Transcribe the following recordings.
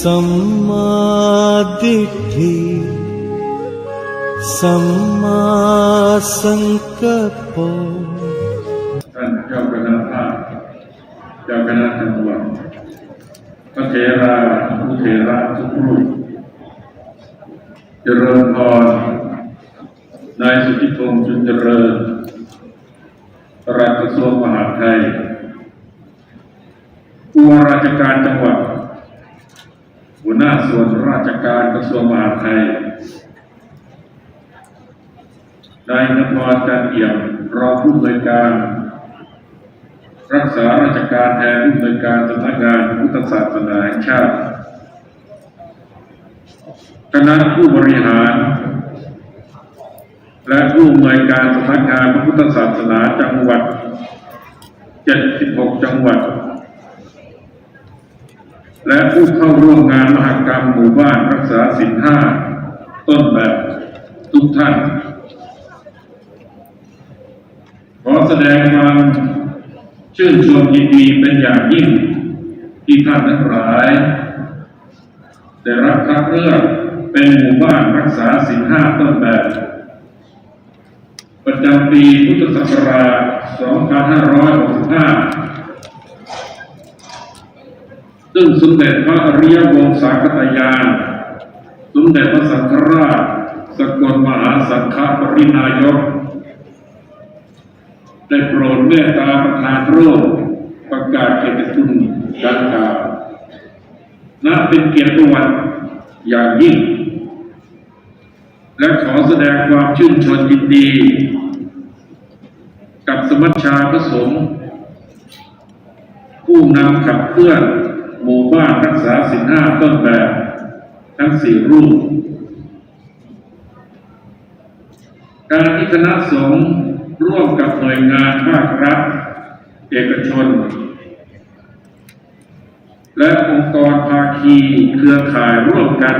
สัมมาทิฏฐิสัมมาสังกัปปะท่านเจ้าคณะภาคเจ้าคณะจังหวัดพระเถราผู้เถระทุกรูปเจริญพรนายสุทธิพงษ์จุนเจริญปลัดกระทรวงมหาดไทยผู้ว่าราชการจังหวัด หัวหน้าส่วนราชการกระทรวงมหาดไทยนายนพรจันเอี่ยมรองผู้อำนวยการ รักษาราชการแทนผู้อำนวยการสำนักงานพุทธศาสนาแห่งชาติ คณะผู้บริหาร และผู้อำนวยการสำนักงานพระพุทธศาสนาจังหวัด 76 จังหวัด และผู้เข้าร่วมงานมหกรรมหมู่บ้านรักษาศีลห้าต้นแบบทุกท่าน ขอแสดงความชื่นชมยินดีเป็นอย่างยิ่งที่ท่านทั้งหลายได้รับคัดเลือกเป็นหมู่บ้านรักษาศีลห้าต้นแบบ ประจำปีพุทธศักราช 2565 ซึ่งสมเด็จพระอริยวงศาคตยานสมเด็จพระสังฆราช สกลมหาสังฆปรินายก ได้โปรดเมตตาประทานโรคประกาศเกียรติคุณดังกล่าวนับเป็นเกียรติประวัติอย่างยิ่ง และขอแสดงความชื่นชมยินดี กับสมัชชาพระสงฆ์ผู้นำขับเคลื่อน หมู่บ้านรักษาสินห้าต้นแบบ ทั้งสี่รูป การที่คณะสงฆ์ร่วมกับหน่วยงานภาครัฐ เอกชน และองค์กรภาคีเครือข่ายร่วมกัน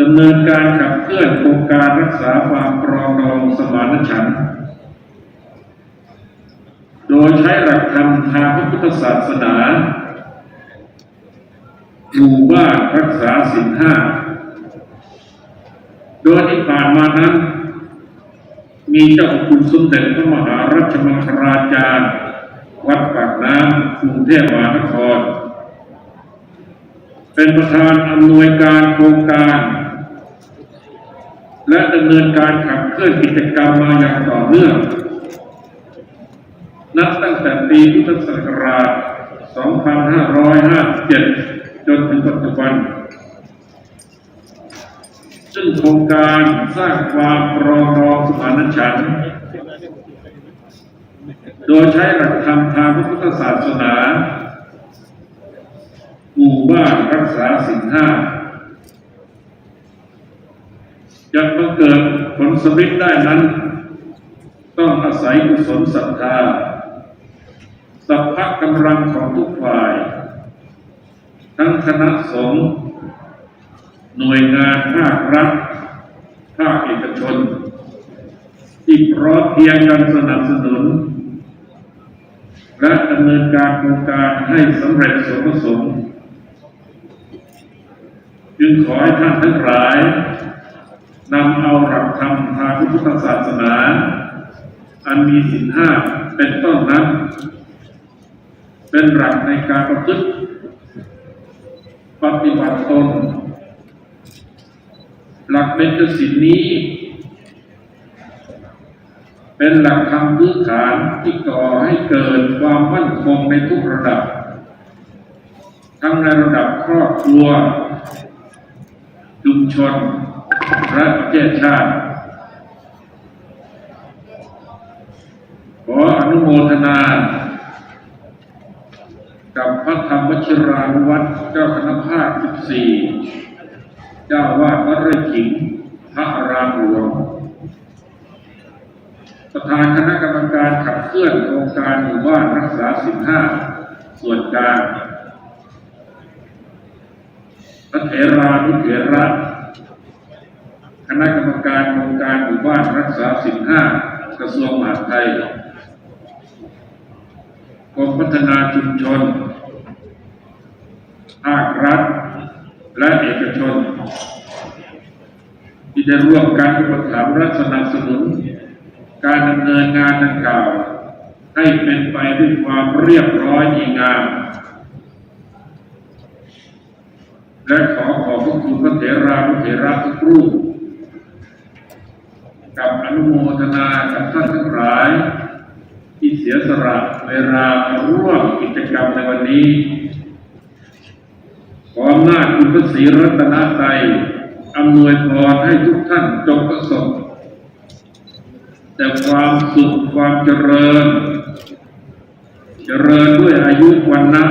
ดำเนินการขับเคลื่อนโครงการรักษาความปรองดองสมานฉันท์ ดยใช้หลักธรรมทางพระพุทธศาสนาหมู่บ้านรักษาศีลห้า โดยที่ผ่านมานั้น มีเจ้าคุณสมเด็จพระมหารัชมังคลาจารย์ วัดปากน้ำกรุงเทพมหานคร เป็นประธานอำนวยการโครงการ และดำเนินการขับเคลื่อนกิจกรรมมาอย่างต่อเนื่อง นับตั้งแต่ปีพุทธศักราช 2557 จนถึงปัจจุบัน ซึ่งโครงการสร้างความปรองดองสมานฉันท์โดยใช้หลักธรรมทางพระพุทธศาสนาหมู่บ้านรักษาสิ่งห้าจะบังเกิดผลสำเร็จได้นั้น ต้องอาศัยกุศลศรัทธา สัพพะกำลังของทุกฝ่าย ทั้งคณะสงฆ์หน่วยงานภาครัฐภาคเอกชน ที่พร้อมเพียงกันสนับสนุน และดำเนินการโครงการให้สำเร็จสมประสงค์จึงขอให้ท่านทั้งหลายนำเอาหลักธรรมทางพุทธศาสนา อันมีสินห้าเป็นต้นนั้น เป็นหลักในการประพฤติปฏิบัติตน หลักเป็นสินนี้ เป็นหลักธรรมพื้นฐานที่ก่อให้เกิดความมั่นคงในทุกระดับ ทั้งในระดับครอบครัว ชุมชนและประเทศชาติขออนุโมทนา กับพระธรรมวชิรานุวัตรเจ้าคณะภาค14 เจ้าวาดวัดไร่ขิงพระรามหลวงประธานคณะกรรมการขับเคลื่อนโครงการหมู่บ้านรักษาสินห้าส่วนกลางพระเถรานุเถระคณะกรรมการโครงการหมู่บ้านรักษาสินห้ากระทรวงมหาดไทย กรมพัฒนาชุมชน ภาครัฐ และเอกชน ที่ได้ร่วมกันอุปถัมภ์และสนับสนุน การดำเนินงานดังกล่าว ให้เป็นไปด้วยความเรียบร้อยดีงามและขอขอบพระคุณพระเถรานุเถระทุกรูปกับอนุโมทนากับท่านทั้งหลาย ที่เสียสละ เวลามาร่วมกิจกรรมในวันนี้ ขออำนาจคุณพระศรีรัตนตรัยอำนวยพรให้ทุกท่านจงประสบแต่ความสุขความเจริญ เจริญด้วยอายุวันนะ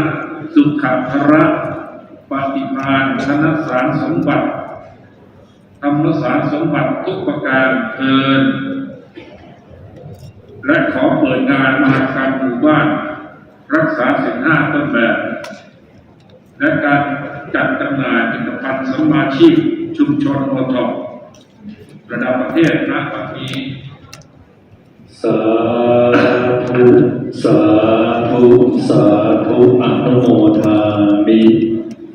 สุขภระปฏิภาณธนสารสมบัติธรรมสารสมบัติทุกประการเทิน และขอเปิดงานมหากรรมหมู่บ้าน รักษาสินห้าต้นแบบ และการจัดจำหน่ายผลิตภัณฑ์สมาชีพชุมชนโอทอประดับประเทศณบัดนี้สาธุสาธุสาธุอนุโมทามิ